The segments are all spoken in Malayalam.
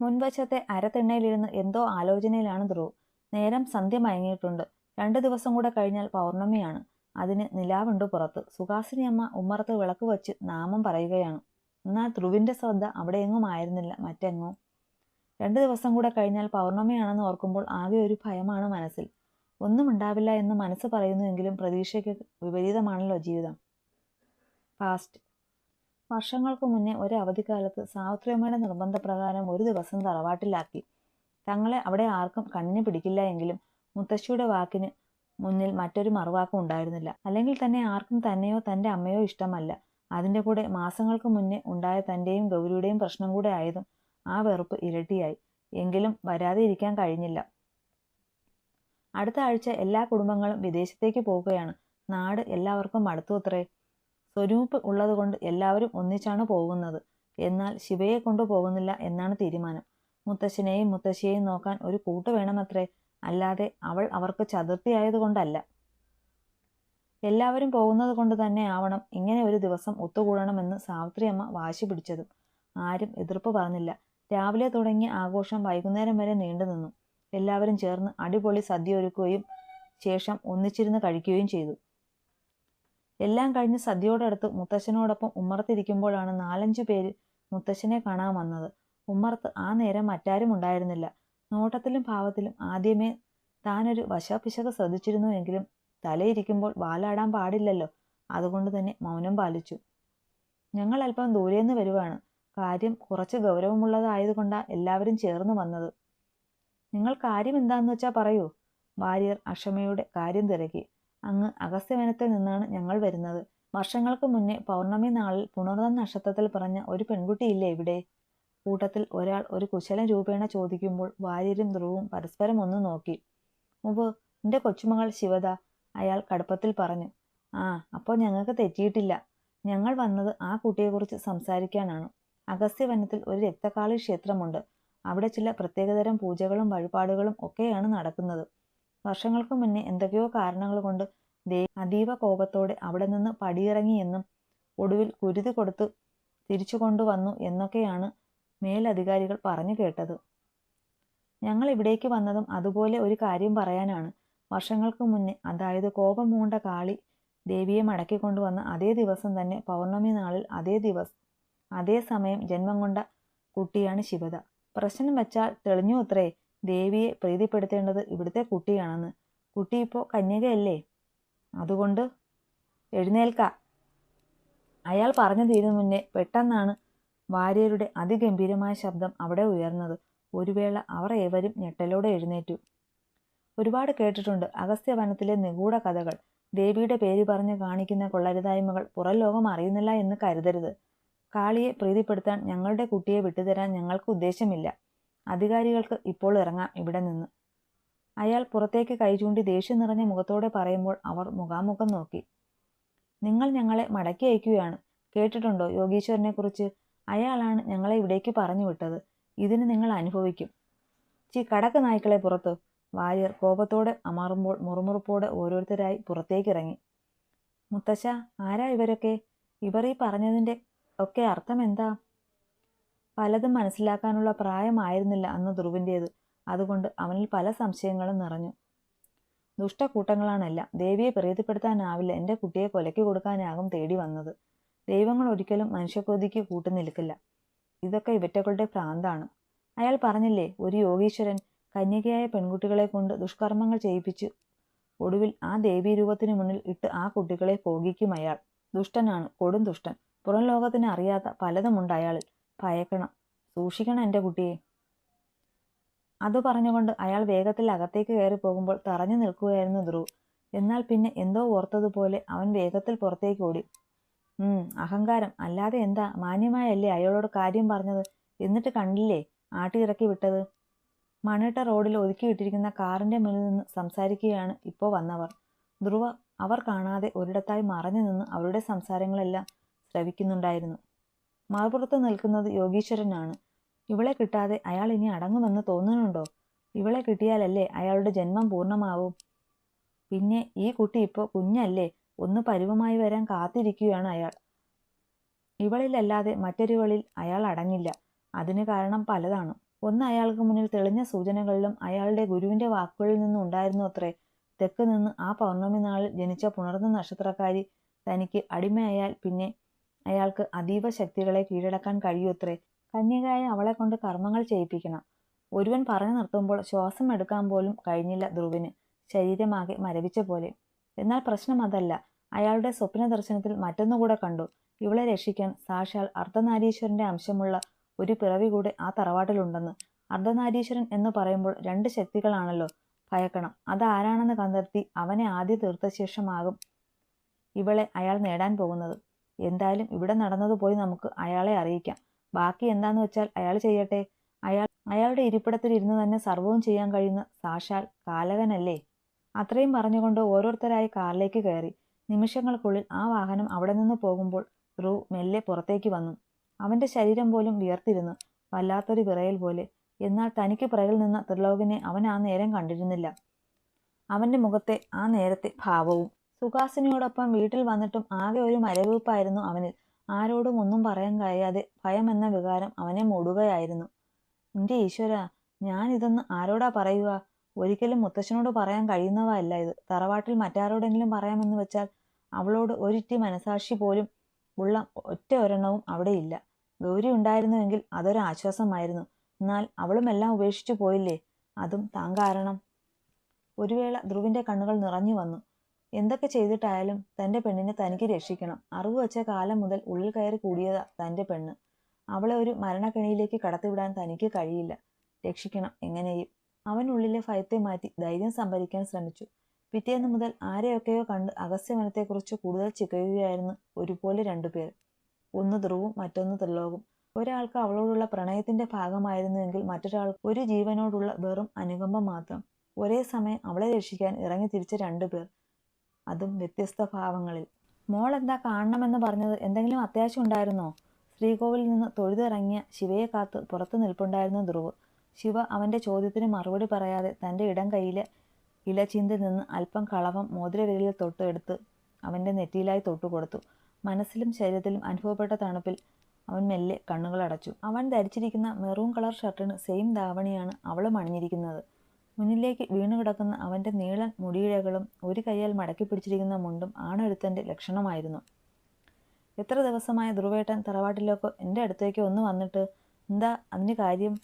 മുൻവശത്തെ അരത്തിണ്ണയിലിരുന്ന് എന്തോ ആലോചനയിലാണ് ധ്രുവ്. നേരം സന്ധ്യ മയങ്ങിയിട്ടുണ്ട്. രണ്ടു ദിവസം കൂടെ കഴിഞ്ഞാൽ പൗർണമിയാണ്. അതിന് നിലാവുണ്ട് പുറത്ത്. സുഹാസിനി അമ്മ ഉമ്മറത്ത് വിളക്ക് വച്ച് നാമം പറയുകയാണ്. എന്നാൽ ധ്രുവിന്റെ ശ്രദ്ധ അവിടെയെങ്ങും ആയിരുന്നില്ല. മറ്റെങ്ങോ? രണ്ടു ദിവസം കൂടെ കഴിഞ്ഞാൽ പൗർണമിയാണെന്ന് ഓർക്കുമ്പോൾ ആകെ ഒരു ഭയമാണ് മനസ്സിൽ. ഒന്നും ഉണ്ടാവില്ല എന്ന് മനസ്സ് പറയുന്നുവെങ്കിലും പ്രതീക്ഷയ്ക്ക് വിപരീതമാണല്ലോ ജീവിതം. പാസ്റ്റ് വർഷങ്ങൾക്ക് മുന്നേ ഒരു അവധിക്കാലത്ത് സാവിത്രിയമ്മയുടെ നിർബന്ധപ്രകാരം ഒരു ദിവസം തറവാട്ടിലാക്കി. തങ്ങളെ അവിടെ ആർക്കും കണ്ണിന് പിടിക്കില്ല എങ്കിലും മുത്തശ്ശിയുടെ വാക്കിന് മുന്നിൽ മറ്റൊരു മറുവാക്കും ഉണ്ടായിരുന്നില്ല. അല്ലെങ്കിൽ തന്നെ ആർക്കും തന്നെയോ തന്റെ അമ്മയോ ഇഷ്ടമല്ല. അതിന്റെ കൂടെ മാസങ്ങൾക്ക് മുന്നേ ഉണ്ടായ തന്റെയും ഗൗരിയുടെയും പ്രശ്നം കൂടെ ആയതും ആ വെറുപ്പ് ഇരട്ടിയായി. എങ്കിലും വരാതെ ഇരിക്കാൻ കഴിഞ്ഞില്ല. അടുത്ത ആഴ്ച എല്ലാ കുടുംബങ്ങളും വിദേശത്തേക്ക് പോവുകയാണ്. നാട് എല്ലാവർക്കും അടുത്തു അത്രേ. സ്വരൂപ് ഉള്ളതുകൊണ്ട് എല്ലാവരും ഒന്നിച്ചാണ് പോകുന്നത്. എന്നാൽ ശിവയെ കൊണ്ടുപോകുന്നില്ല എന്നാണ് തീരുമാനം. മുത്തശ്ശനെയും മുത്തശ്ശിയെയും നോക്കാൻ ഒരു കൂട്ട് വേണമത്രേ. അല്ലാതെ അവൾ അവർക്ക് ചതുർത്ഥിയായതുകൊണ്ടല്ല എല്ലാവരും പോകുന്നത് കൊണ്ട് തന്നെ ആവണം ഇങ്ങനെ ഒരു ദിവസം ഒത്തുകൂടണമെന്ന് സാവിത്രിയമ്മ വാശി പിടിച്ചതും. ആരും എതിർപ്പ് പറഞ്ഞില്ല. രാവിലെ തുടങ്ങിയ ആഘോഷം വൈകുന്നേരം വരെ നീണ്ടു നിന്നു. എല്ലാവരും ചേർന്ന് അടിപൊളി സദ്യ ഒരുക്കുകയും ശേഷം ഒന്നിച്ചിരുന്ന് കഴിക്കുകയും ചെയ്തു. എല്ലാം കഴിഞ്ഞ് സദ്യയോടടുത്ത് മുത്തശ്ശനോടൊപ്പം ഉമ്മറത്തിരിക്കുമ്പോഴാണ് നാലഞ്ചു പേര് മുത്തശ്ശനെ കാണാൻ വന്നത്. ഉമ്മർത്ത് ആ നേരം മറ്റാരും ഉണ്ടായിരുന്നില്ല. നോട്ടത്തിലും ഭാവത്തിലും ആദ്യമേ താനൊരു ശ്രദ്ധിച്ചിരുന്നു എങ്കിലും തലയിരിക്കുമ്പോൾ വാലാടാൻ പാടില്ലല്ലോ. അതുകൊണ്ട് തന്നെ മൗനം പാലിച്ചു. ഞങ്ങൾ അല്പം ദൂരെ നിന്ന് വരുവാണ്. കാര്യം കുറച്ച് ഗൗരവമുള്ളതായതുകൊണ്ടാണ് എല്ലാവരും ചേർന്ന് വന്നത്. നിങ്ങൾ കാര്യം എന്താന്ന് വെച്ചാൽ പറയൂ. വാര്യർ അക്ഷമയുടെ കാര്യം തിരക്കി. അങ്ങ് അഗസ്ത്യവനത്തിൽ നിന്നാണ് ഞങ്ങൾ വരുന്നത്. വർഷങ്ങൾക്ക് മുന്നേ പൗർണമി നാളിൽ പുണർന്ന നക്ഷത്രത്തിൽ പറഞ്ഞ ഒരു പെൺകുട്ടിയില്ലേ ഇവിടെ? കൂട്ടത്തിൽ ഒരാൾ ഒരു കുശലം രൂപേണ ചോദിക്കുമ്പോൾ വാര്യരും ധ്രുവും പരസ്പരം ഒന്ന് നോക്കി. മുമ്പ് എന്റെ കൊച്ചുമകൾ ശിവദ അയാൾ കടുപ്പത്തിൽ പറഞ്ഞു. ആ അപ്പോൾ ഞങ്ങൾക്ക് തെറ്റിയിട്ടില്ല. ഞങ്ങൾ വന്നത് ആ കുട്ടിയെക്കുറിച്ച് സംസാരിക്കാനാണ്. അഗസ്ത്യവനത്തിൽ ഒരു രക്തകാളി ക്ഷേത്രമുണ്ട്. അവിടെ ചില പ്രത്യേകതരം പൂജകളും വഴിപാടുകളും ഒക്കെയാണ് നടക്കുന്നത്. വർഷങ്ങൾക്ക് മുന്നേ എന്തൊക്കെയോ കാരണങ്ങൾ കൊണ്ട് ദേവി അതീവ കോപത്തോടെ അവിടെ നിന്ന് പടിയിറങ്ങിയെന്നും ഒടുവിൽ കുരുതി കൊടുത്ത് തിരിച്ചു കൊണ്ടുവന്നു എന്നൊക്കെയാണ് മേലധികാരികൾ പറഞ്ഞു കേട്ടത്. ഞങ്ങൾ ഇവിടേക്ക് വന്നതും അതുപോലെ ഒരു കാര്യം പറയാനാണ്. വർഷങ്ങൾക്ക് മുന്നേ അതായത് കോപം മൂണ്ട കാളി ദേവിയെ മടക്കി കൊണ്ടുവന്ന അതേ ദിവസം തന്നെ പൗർണമി നാളിൽ അതേ ദിവസം അതേ സമയം ജന്മം കൊണ്ട കുട്ടിയാണ് ശിവത. പ്രശ്നം വെച്ചാൽ തെളിഞ്ഞു അത്രേ. ദേവിയെ പ്രീതിപ്പെടുത്തേണ്ടത് ഇവിടുത്തെ കുട്ടിയാണെന്ന്. കുട്ടി ഇപ്പോൾ കന്യകയല്ലേ? അതുകൊണ്ട് എഴുന്നേൽക്ക. അയാൾ പറഞ്ഞു തീരു മുന്നേ പെട്ടെന്നാണ് വാര്യരുടെ അതിഗംഭീരമായ ശബ്ദം അവിടെ ഉയർന്നത്. ഒരു വേള അവർ ഏവരും ഞെട്ടലോടെ എഴുന്നേറ്റു. ഒരുപാട് കേട്ടിട്ടുണ്ട് അഗസ്ത്യവനത്തിലെ നിഗൂഢ കഥകൾ. ദേവിയുടെ പേര് പറഞ്ഞ് കാണിക്കുന്ന കൊള്ളരുതായ്മകൾ പുറം ലോകം അറിയുന്നില്ല എന്ന് കരുതരുത്. കാളിയെ പ്രീതിപ്പെടുത്താൻ ഞങ്ങളുടെ കുട്ടിയെ വിട്ടുതരാൻ ഞങ്ങൾക്ക് ഉദ്ദേശമില്ല. അധികാരികൾക്ക് ഇപ്പോൾ ഇറങ്ങാം ഇവിടെ നിന്ന്. അയാൾ പുറത്തേക്ക് കൈ ചൂണ്ടി ദേഷ്യം നിറഞ്ഞ മുഖത്തോടെ പറയുമ്പോൾ അവർ മുഖാമുഖം നോക്കി. നിങ്ങൾ ഞങ്ങളെ മടക്കി അയക്കുകയാണ്. കേട്ടിട്ടുണ്ടോ യോഗീശ്വരനെ കുറിച്ച്? അയാളാണ് ഞങ്ങളെ ഇവിടേക്ക് പറഞ്ഞു വിട്ടത്. ഇതിന് നിങ്ങൾ അനുഭവിക്കും. ചി കടക്ക് നായ്ക്കളെ പുറത്ത്. വാര്യർ കോപത്തോടെ അമറുമ്പോൾ മുറുമുറുപ്പോടെ ഓരോരുത്തരായി പുറത്തേക്കിറങ്ങി. മുത്തശ്ശ ആരാ ഇവരൊക്കെ? ഇവർ ഈ പറഞ്ഞതിന്റെ ഒക്കെ അർത്ഥം എന്താ? പലതും മനസ്സിലാക്കാനുള്ള പ്രായമായിരുന്നില്ല അന്ന് ധ്രുവിന്റേത് അതുകൊണ്ട് അവനിൽ പല സംശയങ്ങളും നിറഞ്ഞു. ദുഷ്ടക്കൂട്ടങ്ങളാണെല്ലാം ദേവിയെ പ്രീതിപ്പെടുത്താനാവില്ല. എന്റെ കുട്ടിയെ കൊലയ്ക്ക് കൊടുക്കാനാകും തേടി വന്നത്. ദൈവങ്ങൾ ഒരിക്കലും മനുഷ്യക്കൊതിക്ക് കൂട്ടുനിൽക്കില്ല ഇതൊക്കെ ഇവറ്റകളുടെ ഭ്രാന്താണ്. അയാൾ പറഞ്ഞില്ലേ ഒരു യോഗീശ്വരൻ കന്യകയായ പെൺകുട്ടികളെ കൊണ്ട് ദുഷ്കർമ്മങ്ങൾ ചെയ്യിപ്പിച്ചു ഒടുവിൽ ആ ദേവീ രൂപത്തിന് മുന്നിൽ ഇട്ട് ആ കുട്ടികളെ ഭോഗിക്കും അയാൾ. ദുഷ്ടനാണ് കൊടും ദുഷ്ടൻ. പുറം ലോകത്തിന് അറിയാത്ത പലതുമുണ്ട് അയാളിൽ. ഭയക്കണം. സൂക്ഷിക്കണം എന്റെ കുട്ടിയെ. അത് പറഞ്ഞുകൊണ്ട് അയാൾ വേഗത്തിൽ അകത്തേക്ക് കയറി പോകുമ്പോൾ തറഞ്ഞു നിൽക്കുകയായിരുന്നു ധ്രുവ്. എന്നാൽ പിന്നെ എന്തോ ഓർത്തതുപോലെ അവൻ വേഗത്തിൽ പുറത്തേക്ക് ഓടി. അഹങ്കാരം. അല്ലാതെ എന്താ? മാന്യമായല്ലേ അയാളോട് കാര്യം പറഞ്ഞത്? എന്നിട്ട് കണ്ടില്ലേ? ആട്ടിയിറക്കി വിട്ടത്. മണിട്ട റോഡിൽ ഒതുക്കിയിട്ടിരിക്കുന്ന കാറിന്റെ മുന്നിൽ നിന്ന് സംസാരിക്കുകയാണ് ഇപ്പോൾ വന്നവർ. ധ്രുവ അവർ കാണാതെ ഒരിടത്തായി മറഞ്ഞു നിന്ന് അവരുടെ സംസാരങ്ങളെല്ലാം ശ്രവിക്കുന്നുണ്ടായിരുന്നു. മറുപുറത്ത് നിൽക്കുന്നത് യോഗീശ്വരനാണ്. ഇവളെ കിട്ടാതെ അയാൾ ഇനി അടങ്ങുമെന്ന് തോന്നുന്നുണ്ടോ? ഇവളെ കിട്ടിയാലല്ലേ അയാളുടെ ജന്മം പൂർണമാവും? പിന്നെ ഈ കുട്ടി ഇപ്പോൾ കുഞ്ഞല്ലേ? ഒന്ന് പരുവമായി വരാൻ കാത്തിരിക്കുകയാണ് അയാൾ. ഇവളിലല്ലാതെ മറ്റൊരുവളിൽ അയാൾ അടങ്ങില്ല. അതിന് കാരണം പലതാണ്. ഒന്ന് അയാൾക്ക് മുന്നിൽ തെളിഞ്ഞ സൂചനകളിലും അയാളുടെ ഗുരുവിന്റെ വാക്കുകളിൽ നിന്നും ഉണ്ടായിരുന്നു അത്രേ. തെക്ക് നിന്ന് ആ പൗർണമി നാളിൽ ജനിച്ച പുണർന്ന നക്ഷത്രക്കാരി തനിക്ക് അടിമയായാൽ പിന്നെ അയാൾക്ക് അതീവ ശക്തികളെ കീഴടക്കാൻ കഴിയൂത്രേ കന്യകയായ അവളെ കൊണ്ട് കർമ്മങ്ങൾ ചെയ്യിപ്പിക്കണം. ഒരുവൻ പറഞ്ഞു നിർത്തുമ്പോൾ ശ്വാസം എടുക്കാൻ പോലും കഴിഞ്ഞില്ല ധ്രുവിന്. ശരീരമാകെ മരവിച്ച പോലെ. എന്നാൽ പ്രശ്നം അതല്ല. അയാളുടെ സ്വപ്ന ദർശനത്തിൽ മറ്റൊന്നുകൂടെ കണ്ടു. ഇവളെ രക്ഷിക്കാൻ സാക്ഷാൽ അർദ്ധനാരീശ്വരന്റെ അംശമുള്ള ഒരു പിറവി കൂടെ ആ തറവാട്ടിലുണ്ടെന്ന്. അർദ്ധനാരീശ്വരൻ എന്ന് പറയുമ്പോൾ രണ്ട് ശക്തികളാണല്ലോ. ഭയക്കണം. അതാരാണെന്ന് കണ്ടെത്തി അവനെ ആദ്യ തീർത്ത ശേഷമാകും ഇവളെ അയാൾ നേടാൻ പോകുന്നത്. എന്തായാലും ഇവിടെ നടന്നത് പോയി നമുക്ക് അയാളെ അറിയിക്കാം. ബാക്കി എന്താന്ന് വെച്ചാൽ അയാൾ ചെയ്യട്ടെ. അയാൾ അയാളുടെ ഇരിപ്പിടത്തിൽ ഇരുന്ന് തന്നെ സർവവും ചെയ്യാൻ കഴിയുന്ന സാക്ഷാൽ കാലകനല്ലേ? അത്രയും പറഞ്ഞുകൊണ്ട് ഓരോരുത്തരായി കാറിലേക്ക് കയറി. നിമിഷങ്ങൾക്കുള്ളിൽ ആ വാഹനം അവിടെ നിന്ന് പോകുമ്പോൾ ധ്രുവ് മെല്ലെ പുറത്തേക്ക് വന്നു. അവന്റെ ശരീരം പോലും വിയർത്തിരുന്നു. വല്ലാത്തൊരു വിറയൽ പോലെ. എന്നാൽ തനിക്ക് പിറകിൽ നിന്ന ത്രിലോകിനെ അവൻ ആ നേരം കണ്ടിരുന്നില്ല. അവന്റെ മുഖത്തെ ആ നേരത്തെ ഭാവവും സുഹാസിനിയോടൊപ്പം വീട്ടിൽ വന്നിട്ടും ആകെ ഒരു മരവിപ്പായിരുന്നു അവനിൽ. ആരോടും ഒന്നും പറയാൻ കഴിയാതെ ഭയം എന്ന വികാരം അവനെ മൂടുകയായിരുന്നു. എന്റെ ഈശ്വര ഞാൻ ഇതൊന്ന് ആരോടാ പറയുക? ഒരിക്കലും മുത്തശ്ശനോട് പറയാൻ കഴിയുന്നവ അല്ല ഇത്. തറവാട്ടിൽ മറ്റാരോടെങ്കിലും പറയാമെന്ന് വെച്ചാൽ അവളോട് ഒരിറ്റി മനസാക്ഷി പോലും ഉള്ള ഒറ്റ ഒരെണ്ണവും അവിടെയില്ല ഗൗരി ഉണ്ടായിരുന്നുവെങ്കിൽ അതൊരു ആശ്വാസമായിരുന്നു. എന്നാൽ അവളും എല്ലാം ഉപേക്ഷിച്ചു പോയില്ലേ? അതും താൻ കാരണം. ഒരു വേള കണ്ണുകൾ നിറഞ്ഞു വന്നു. എന്തൊക്കെ ചെയ്തിട്ടായാലും തന്റെ പെണ്ണിനെ തനിക്ക് രക്ഷിക്കണം. അറിവ് വെച്ച കാലം മുതൽ ഉള്ളിൽ കയറി കൂടിയതാ തന്റെ പെണ്ണ്. അവളെ ഒരു മരണക്കെണിയിലേക്ക് കടത്തിവിടാൻ തനിക്ക് കഴിയില്ല. രക്ഷിക്കണം എങ്ങനെയും. അവൻ ഉള്ളിലെ ഭയത്തെ മാറ്റി ധൈര്യം സംഭരിക്കാൻ ശ്രമിച്ചു. പിറ്റേന്ന് മുതൽ ആരെയൊക്കെയോ കണ്ട് അഗസ്ത്യമനത്തെക്കുറിച്ച് കൂടുതൽ ചികയുകയായിരുന്നു ഒരുപോലെ രണ്ടുപേർ. ഒന്ന് ധ്രുവും മറ്റൊന്ന് ത്രിലോകും. ഒരാൾക്ക് അവളോടുള്ള പ്രണയത്തിന്റെ ഭാഗമായിരുന്നുവെങ്കിൽ മറ്റൊരാൾക്ക് ഒരു ജീവനോടുള്ള വെറും അനുകമ്പ മാത്രം. ഒരേ സമയം അവളെ രക്ഷിക്കാൻ ഇറങ്ങി തിരിച്ച രണ്ടുപേർ. അതും വ്യത്യസ്ത ഭാവങ്ങളിൽ. മോൾ എന്താ കാണണമെന്ന് പറഞ്ഞത്? എന്തെങ്കിലും അത്യാവശ്യം ഉണ്ടായിരുന്നോ? ശ്രീകോവിലിൽ നിന്ന് തൊഴുതിറങ്ങിയ ശിവയെ കാത്ത് പുറത്തു നിൽപ്പുണ്ടായിരുന്ന ധ്രുവ്. ശിവ അവന്റെ ചോദ്യത്തിന് മറുപടി പറയാതെ തന്റെ ഇടം കൈയിലെ ഇലചീന്തിൽ നിന്ന് അല്പം കളവം മോതിരവിരലിൽ തൊട്ട് എടുത്ത് അവന്റെ നെറ്റിയിലായി തൊട്ടുകൊടുത്തു. മനസ്സിലും ശരീരത്തിലും അനുഭവപ്പെട്ട തണുപ്പിൽ അവൻ മെല്ലെ കണ്ണുകൾ അടച്ചു അവൻ ധരിച്ചിരിക്കുന്ന മെറൂൺ കളർ ഷർട്ടിന് സെയിം ധാവണിയാണ് അവളും അണിഞ്ഞിരിക്കുന്നത്. മുന്നിലേക്ക് വീണുകിടക്കുന്ന അവന്റെ നീളൻ മുടിയിഴകളും ഒരു കൈയാൽ മടക്കി പിടിച്ചിരിക്കുന്ന മുണ്ടും ആണൊരുത്തന്റെ ലക്ഷണമായിരുന്നു. എത്ര ദിവസമായ ധ്രുവേട്ടൻ തറവാട്ടിലേക്കോ എന്റെ അടുത്തേക്കോ ഒന്ന് വന്നിട്ട് എന്താ അതിന് കാര്യം?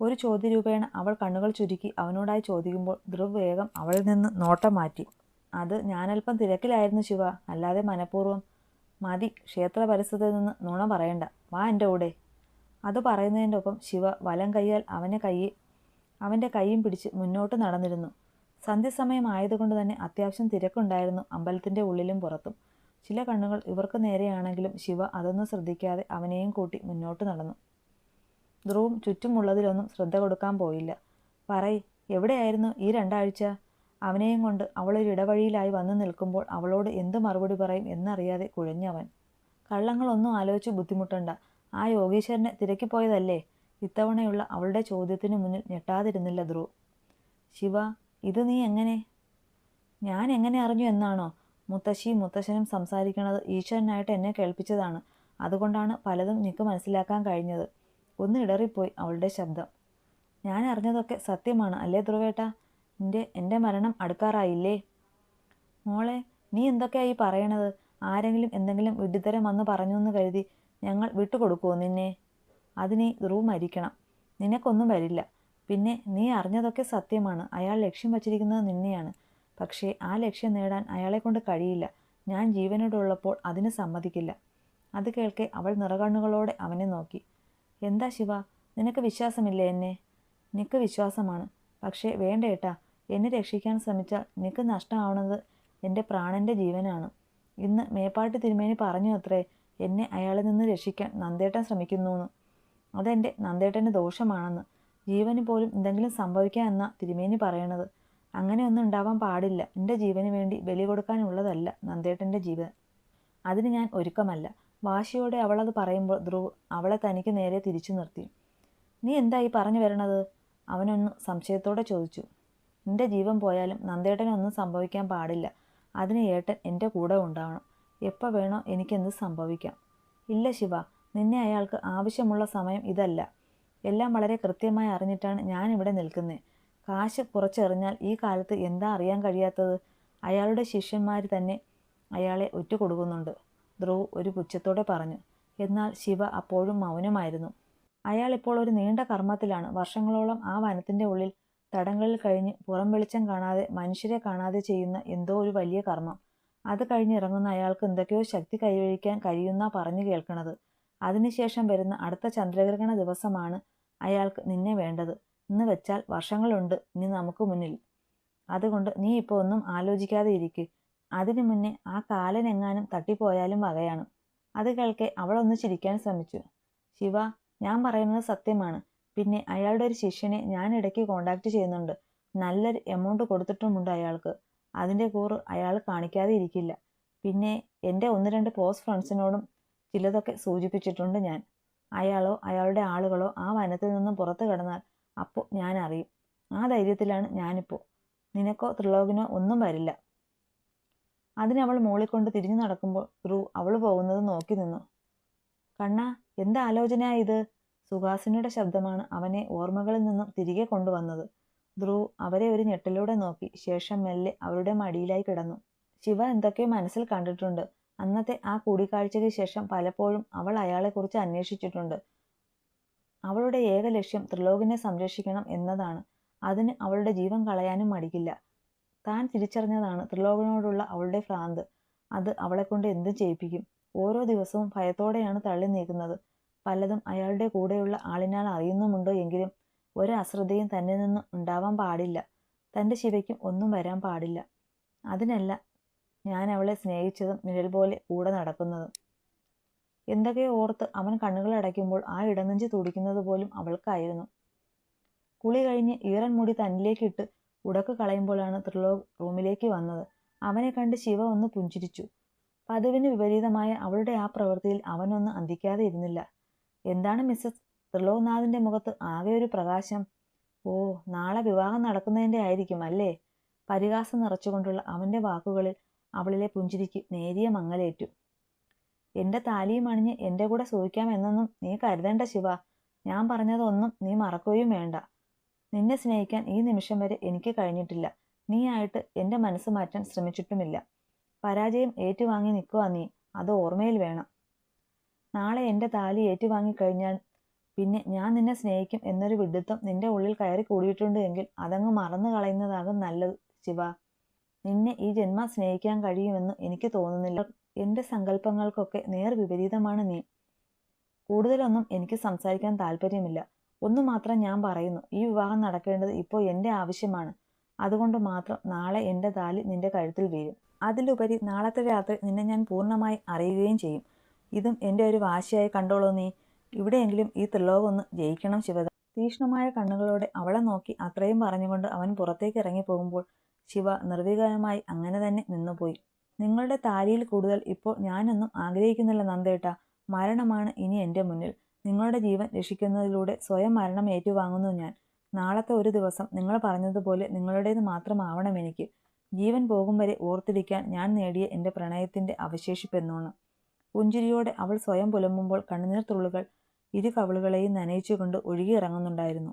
ഒരു ചോദ്യരൂപേണ അവൾ കണ്ണുകൾ ചുരുക്കി അവനോടായി ചോദിക്കുമ്പോൾ ധ്രുവ് വേഗം അവളിൽ നിന്ന് നോട്ടം മാറ്റി. അത് ഞാനല്പം തിരക്കിലായിരുന്നു ശിവ അല്ലാതെ മനഃപൂർവം മതി ക്ഷേത്ര പരിസരത്തിൽ നിന്ന് നുണ പറയണ്ട. വാ എന്റെ കൂടെ. അത് പറയുന്നതിന്റെ ഒപ്പം ശിവ വലം കൈയാൽ അവനെ കൈ അവന്റെ കൈയും പിടിച്ച് മുന്നോട്ട് നടന്നിരുന്നു. സന്ധ്യസമയം ആയതുകൊണ്ട് തന്നെ അത്യാവശ്യം തിരക്കുണ്ടായിരുന്നു അമ്പലത്തിന്റെ ഉള്ളിലും പുറത്തും. ചില കണ്ണുകൾ ഇവർക്ക് നേരെയാണെങ്കിലും ശിവ അതൊന്നും ശ്രദ്ധിക്കാതെ അവനെയും കൂട്ടി മുന്നോട്ട് നടന്നു. ധ്രുവും ചുറ്റുമുള്ളതിലൊന്നും ശ്രദ്ധ കൊടുക്കാൻ പോയില്ല. പറയ് എവിടെയായിരുന്നു ഈ രണ്ടാഴ്ച? അവനെയും കൊണ്ട് അവളൊരു ഇടവഴിയിലായി വന്നു നിൽക്കുമ്പോൾ അവളോട് എന്ത് മറുപടി പറയും എന്നറിയാതെ കുഴഞ്ഞവൻ. കള്ളങ്ങളൊന്നും ആലോചിച്ച് ബുദ്ധിമുട്ടണ്ട. ആ യോഗീശ്വരനെ തിരക്കിപ്പോയതല്ലേ? ഇത്തവണയുള്ള അവളുടെ ചോദ്യത്തിന് മുന്നിൽ ഞെട്ടാതിരുന്നില്ല ധ്രുവ്. ശിവ ഇത് നീ എങ്ങനെ? ഞാൻ എങ്ങനെ അറിഞ്ഞു എന്നാണോ? മുത്തശ്ശിയും മുത്തശ്ശനും സംസാരിക്കുന്നത് ഈശ്വരനായിട്ട് എന്നെ കേൾപ്പിച്ചതാണ്. അതുകൊണ്ടാണ് പലതും നിനക്ക് മനസ്സിലാക്കാൻ കഴിഞ്ഞത്. ഒന്ന് ഇടറിപ്പോയി അവളുടെ ശബ്ദം. ഞാൻ അറിഞ്ഞതൊക്കെ സത്യമാണ് അല്ലേ ധ്രുവേട്ട? നിന്റെ എന്റെ മരണം അടുക്കാറായില്ലേ? മോളെ നീ എന്തൊക്കെയായി പറയണത്? ആരെങ്കിലും എന്തെങ്കിലും വിഡ്ഢിത്തരം വന്ന് പറഞ്ഞു എന്ന് കരുതി ഞങ്ങൾ വിട്ടുകൊടുക്കുമോ നിന്നെ? അതിന് ധ്രുവ് മരിക്കണം നിനക്കൊന്നും വരില്ല. പിന്നെ നീ അറിഞ്ഞതൊക്കെ സത്യമാണ്. അയാൾ ലക്ഷ്യം വച്ചിരിക്കുന്നത് നിന്നെയാണ്. പക്ഷേ ആ ലക്ഷ്യം നേടാൻ അയാളെ കൊണ്ട് കഴിയില്ല. ഞാൻ ജീവനോടുള്ളപ്പോൾ അതിന് സമ്മതിക്കില്ല. അത് കേൾക്കെ അവൾ നിറകണ്ണുകളോടെ അവനെ നോക്കി. എന്താ ശിവ? നിനക്ക് വിശ്വാസമില്ല എന്നെ? നിനക്ക് വിശ്വാസമാണ്. പക്ഷേ വേണ്ട ഏട്ടാ. എന്നെ രക്ഷിക്കാൻ ശ്രമിച്ചാൽ നിനക്ക് നഷ്ടമാവുന്നത് എന്റെ പ്രാണന്റെ ജീവനാണ്. ഇന്ന് മേപ്പാട്ട് തിരുമേനി പറഞ്ഞു അത്രേ. എന്നെ അയാളിൽ നിന്ന് രക്ഷിക്കാൻ നന്ദേട്ടൻ ശ്രമിക്കുന്നുവെന്ന്. അതെന്റെ നന്ദേട്ടന്റെ ദോഷമാണെന്ന്. ജീവന് പോലും എന്തെങ്കിലും സംഭവിക്കാം എന്ന തിരുമേനി പറയണത്. അങ്ങനെയൊന്നും ഉണ്ടാവാൻ പാടില്ല. എന്റെ ജീവന് വേണ്ടി ബലി കൊടുക്കാനുള്ളതല്ല നന്ദേട്ടന്റെ ജീവൻ. അതിന് ഞാൻ ഒരുക്കമല്ല. വാശിയോടെ അവളത് പറയുമ്പോൾ ധ്രുവ് അവളെ തനിക്ക് നേരെ തിരിച്ചു നിർത്തി. നീ എന്തായി പറഞ്ഞു വരണത്? അവനൊന്ന് സംശയത്തോടെ ചോദിച്ചു. എന്റെ ജീവൻ പോയാലും നന്ദേട്ടനൊന്നും സംഭവിക്കാൻ പാടില്ല. അതിന് ഏട്ടൻ എന്റെ കൂടെ ഉണ്ടാവണം. എപ്പോൾ വേണോ എനിക്കെന്ത് സംഭവിക്കാം. ഇല്ല ശിവ. നിന്നെ അയാൾക്ക് ആവശ്യമുള്ള സമയം ഇതല്ല. എല്ലാം വളരെ കൃത്യമായി അറിഞ്ഞിട്ടാണ് ഞാൻ ഇവിടെ നിൽക്കുന്നത് കാശ് കുറച്ചെറിഞ്ഞാൽ ഈ കാലത്ത് എന്താ അറിയാൻ കഴിയാത്തത്? അയാളുടെ ശിഷ്യന്മാർ തന്നെ അയാളെ ഒറ്റ ഒറ്റുകൊടുക്കുന്നുണ്ട്. ധ്രുവ് ഒരു പുച്ഛത്തോടെ പറഞ്ഞു. എന്നാൽ ശിവ അപ്പോഴും മൗനമായിരുന്നു. അയാൾ ഇപ്പോൾ ഒരു നീണ്ട കർമ്മത്തിലാണ്. വർഷങ്ങളോളം ആ വനത്തിന്റെ ഉള്ളിൽ തടങ്ങളിൽ കഴിഞ്ഞ് പുറം വെളിച്ചം കാണാതെ മനുഷ്യരെ കാണാതെ ചെയ്യുന്ന എന്തോ ഒരു വലിയ കർമ്മം. അത് കഴിഞ്ഞിറങ്ങുന്ന അയാൾക്ക് എന്തൊക്കെയോ ശക്തി കൈവഴിക്കാൻ കഴിയുന്ന പറഞ്ഞു കേൾക്കണത്. അതിനുശേഷം വരുന്ന അടുത്ത ചന്ദ്രഗ്രഹണ ദിവസമാണ് അയാൾക്ക് നിന്നെ വേണ്ടത്. എന്ന് വെച്ചാൽ വർഷങ്ങളുണ്ട് ഇനി നമുക്ക് മുന്നിൽ. അതുകൊണ്ട് നീ ഇപ്പോൾ ഒന്നും ആലോചിക്കാതെ ഇരിക്കു. അതിനു മുന്നേ ആ കാലനെങ്ങാനും തട്ടിപ്പോയാലും വകയാണ്. അത് കേൾക്കെ അവളൊന്ന് ചിരിക്കാൻ ശ്രമിച്ചു. ശിവ ഞാൻ പറയുന്നത് സത്യമാണ്. പിന്നെ അയാളുടെ ഒരു ശിഷ്യനെ ഞാൻ ഇടയ്ക്ക് കോണ്ടാക്ട് ചെയ്യുന്നുണ്ട്. നല്ലൊരു എമൗണ്ട് കൊടുത്തിട്ടുമുണ്ട് അയാൾക്ക്. അതിന്റെ കൂറ് അയാൾ കാണിക്കാതെ ഇരിക്കില്ല. പിന്നെ എന്റെ ഒന്ന് രണ്ട് ക്ലോസ് ഫ്രണ്ട്സിനോടും ചിലതൊക്കെ സൂചിപ്പിച്ചിട്ടുണ്ട് ഞാൻ. അയാളോ അയാളുടെ ആളുകളോ ആ വനത്തിൽ നിന്നും പുറത്തു കിടന്നാൽ അപ്പോൾ ഞാൻ അറിയും. ആ ധൈര്യത്തിലാണ് ഞാനിപ്പോൾ നിനക്കോ ത്രിലോകിനോ ഒന്നും വരില്ല. അതിനവൾ മൂളിക്കൊണ്ട് തിരിഞ്ഞു നടക്കുമ്പോൾ ധ്രുവ് അവൾ പോകുന്നത് നോക്കി നിന്നു. കണ്ണ എന്താ ആലോചനയാ ഇത്? സുഹാസിനിയുടെ ശബ്ദമാണ് അവനെ ഓർമ്മകളിൽ നിന്നും തിരികെ കൊണ്ടുവന്നത്. ധ്രുവ് അവരെ ഒരു ഞെട്ടലൂടെ നോക്കി. ശേഷം മെല്ലെ അവരുടെ മടിയിലായി കിടന്നു. ശിവ എന്തൊക്കെയോ മനസ്സിൽ കണ്ടിട്ടുണ്ട്. അന്നത്തെ ആ കൂടിക്കാഴ്ചയ്ക്ക് ശേഷം പലപ്പോഴും അവൾ അയാളെക്കുറിച്ച് അന്വേഷിച്ചിട്ടുണ്ട്. അവളുടെ ഏക ലക്ഷ്യം ത്രിലോകിനെ സംരക്ഷിക്കണം എന്നതാണ്. അതിന് അവളുടെ ജീവൻ കളയാനും മടിക്കില്ല. താൻ തിരിച്ചറിഞ്ഞതാണ് ത്രിലോകനോടുള്ള അവളുടെ ഭ്രാന്ത്. അത് അവളെക്കൊണ്ട് എന്തും ചെയ്യിപ്പിക്കും. ഓരോ ദിവസവും ഭയത്തോടെയാണ് തള്ളി നീക്കുന്നത്. പലതും അയാളുടെ കൂടെയുള്ള ആളിനാൽ അറിയുന്നുമുണ്ടോ എങ്കിലും ഒരു അശ്രദ്ധയും തന്നിൽ നിന്നും ഉണ്ടാവാൻ പാടില്ല. തന്റെ ശിവയ്ക്കും ഒന്നും വരാൻ പാടില്ല. അതിനല്ല ഞാൻ അവളെ സ്നേഹിച്ചതും നിഴൽ പോലെ കൂടെ നടക്കുന്നതും. എന്തൊക്കെയോ ഓർത്ത് അവൻ കണ്ണുകൾ അടയ്ക്കുമ്പോൾ ആ ഇടനെഞ്ച് തുടിക്കുന്നത് പോലും അവൾക്കായിരുന്നു. കുളി കഴിഞ്ഞ് ഈറൻ മുടി തന്നിലേക്കിട്ട് ഉടക്ക് കളയുമ്പോഴാണ് ത്രിലോക് റൂമിലേക്ക് വന്നത്. അവനെ കണ്ട് ശിവ ഒന്ന് പുഞ്ചിരിച്ചു. പതിവിന് വിപരീതമായ അവളുടെ ആ പ്രവൃത്തിയിൽ അവനൊന്ന് അന്തിക്കാതെ ഇരുന്നില്ല. എന്താണ് മിസ്സസ്? ത്രിലോക്നാഥിന്റെ മുഖത്ത് ആകെ ഒരു പ്രകാശം. ഓ നാളെ വിവാഹം നടക്കുന്നതിന്റെ ആയിരിക്കും അല്ലേ? പരിഹാസം നിറച്ചുകൊണ്ടുള്ള അവന്റെ വാക്കുകളിൽ അവളിലെ പുഞ്ചിരിക്ക് നേരിയ മങ്ങലേറ്റു. എന്റെ താലിയും അണിഞ്ഞ് എന്റെ കൂടെ സൂഹിക്കാം എന്നൊന്നും നീ കരുതേണ്ട ശിവ. ഞാൻ പറഞ്ഞതൊന്നും നീ മറക്കുകയും വേണ്ട. നിന്നെ സ്നേഹിക്കാൻ ഈ നിമിഷം വരെ എനിക്ക് കഴിഞ്ഞിട്ടില്ല. നീ ആയിട്ട് എന്റെ മനസ്സ് മാറ്റാൻ ശ്രമിച്ചിട്ടുമില്ല. പരാജയം ഏറ്റുവാങ്ങി നിൽക്കുക നീ. അത് ഓർമ്മയിൽ വേണം. നാളെ എന്റെ താലി ഏറ്റുവാങ്ങി കഴിഞ്ഞാൽ പിന്നെ ഞാൻ നിന്നെ സ്നേഹിക്കും എന്നൊരു വിഡിത്തം നിന്റെ ഉള്ളിൽ കയറി കൂടിയിട്ടുണ്ട് എങ്കിൽ അതങ്ങ് മറന്നു കളയുന്നതാകും നല്ലത് ശിവ. നിന്നെ ഈ ജന്മ സ്നേഹിക്കാൻ കഴിയുമെന്ന് എനിക്ക് തോന്നുന്നില്ല. എന്റെ സങ്കല്പങ്ങൾക്കൊക്കെ നേർ വിപരീതമാണ് നീ. കൂടുതലൊന്നും എനിക്ക് സംസാരിക്കാൻ താല്പര്യമില്ല. ഒന്നു മാത്രം ഞാൻ പറയുന്നു. ഈ വിവാഹം നടക്കേണ്ടത് ഇപ്പോൾ എന്റെ ആവശ്യമാണ്. അതുകൊണ്ട് മാത്രം നാളെ എന്റെ താലി നിന്റെ കഴുത്തിൽ വീഴും. അതിലുപരി നാളത്തെ രാത്രി നിന്നെ ഞാൻ പൂർണമായി അറിയുകയും ചെയ്യും. ഇതും എന്റെ ഒരു വാശിയായി കണ്ടോളൂ നീ. ഇവിടെയെങ്കിലും ഈ ത്രിലോകമൊന്ന് ജയിക്കണം ശിവത തീക്ഷ്ണമായ കണ്ണുകളോടെ അവളെ നോക്കി അത്രയും പറഞ്ഞുകൊണ്ട് അവൻ പുറത്തേക്ക് ഇറങ്ങി പോകുമ്പോൾ ശിവ നിർവികാരമായി അങ്ങനെ തന്നെ നിന്നുപോയി. നിങ്ങളുടെ താലിയിൽ കൂടുതൽ ഇപ്പോൾ ഞാനൊന്നും ആഗ്രഹിക്കുന്നില്ല നന്ദേട്ട. മരണമാണ് ഇനി എന്റെ മുന്നിൽ. നിങ്ങളുടെ ജീവൻ രക്ഷിക്കുന്നതിലൂടെ സ്വയം മരണം ഏറ്റുവാങ്ങുന്നു ഞാൻ. നാളത്തെ ഒരു ദിവസം നിങ്ങൾ പറഞ്ഞതുപോലെ നിങ്ങളുടേത് മാത്രമാവണം എനിക്ക്. ജീവൻ പോകും വരെ ഓർത്തിരിക്കാൻ ഞാൻ നേടിയ എന്റെ പ്രണയത്തിന്റെ അവശേഷിപ്പെന്നോണം. പുഞ്ചിരിയോടെ അവൾ സ്വയം പുലമ്പുമ്പോൾ കണ്ണുനീർ തുള്ളുകൾ ഇരു കവിളുകളെയും നനയിച്ചുകൊണ്ട് ഒഴുകിയിറങ്ങുന്നുണ്ടായിരുന്നു.